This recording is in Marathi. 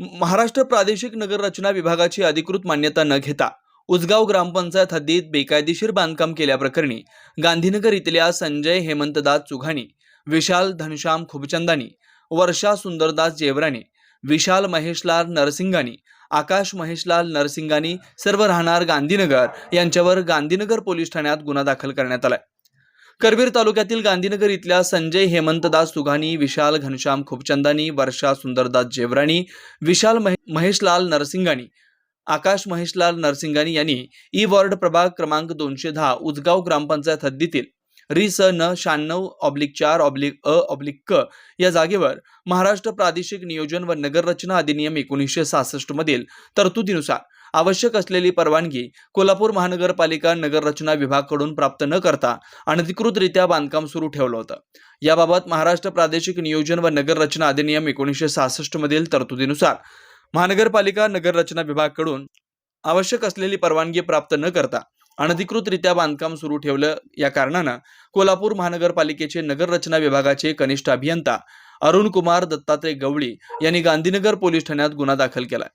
महाराष्ट्र प्रादेशिक नगर रचना विभागाची अधिकृत मान्यता न घेता उजगाव ग्रामपंचायत हद्दीत बेकायदेशीर बांधकाम केल्याप्रकरणी गांधीनगर इथल्या संजय हेमंतदास चुघाणी विशाल धनश्याम खुबचंदानी वर्षा सुंदरदास जेवराणे विशाल महेशलाल नरसिंगानी आकाश महेशलाल नरसिंगानी सर्व राहणार गांधीनगर यांच्यावर गांधीनगर पोलीस ठाण्यात गुन्हा दाखल करण्यात आलाय. करवीर तालुक्यातील गांधीनगर इथल्या संजय हेमंतदास सुघानी विशाल घनश्याम खुपचंदानी वर्षा सुंदरदास जेवराणी विशाल महे महेशलाल नरसिंगाणी आकाश महेशलाल नरसिंगाणी यांनी ई वॉर्ड प्रभाग क्रमांक दोनशे दहा उजगाव ग्रामपंचायत हद्दीतील रि स न शहाण्णव ऑब्लिक चार ऑब्लिक अ ऑब्लिक क या जागेवर महाराष्ट्र प्रादेशिक नियोजन व नगररचना अधिनियम एकोणीसशे सहासष्ट मधील तरतुदीनुसार आवश्यक असलेली परवानगी कोल्हापूर महानगरपालिका नगररचना विभागाकडून प्राप्त न करता अनधिकृतरित्या बांधकाम सुरू ठेवलं होतं. याबाबत महाराष्ट्र प्रादेशिक नियोजन व नगररचना अधिनियम एकोणीसशे सहासष्ट मधील तरतुदीनुसार महानगरपालिका नगररचना विभागाकडून आवश्यक असलेली परवानगी प्राप्त न करता अनधिकृतरित्या बांधकाम सुरू ठेवलं. या कारणानं कोल्हापूर महानगरपालिकेचे नगररचना विभागाचे कनिष्ठ अभियंता अरुण कुमार दत्तात्रय गवळी यांनी गांधीनगर पोलीस ठाण्यात गुन्हा दाखल केलाय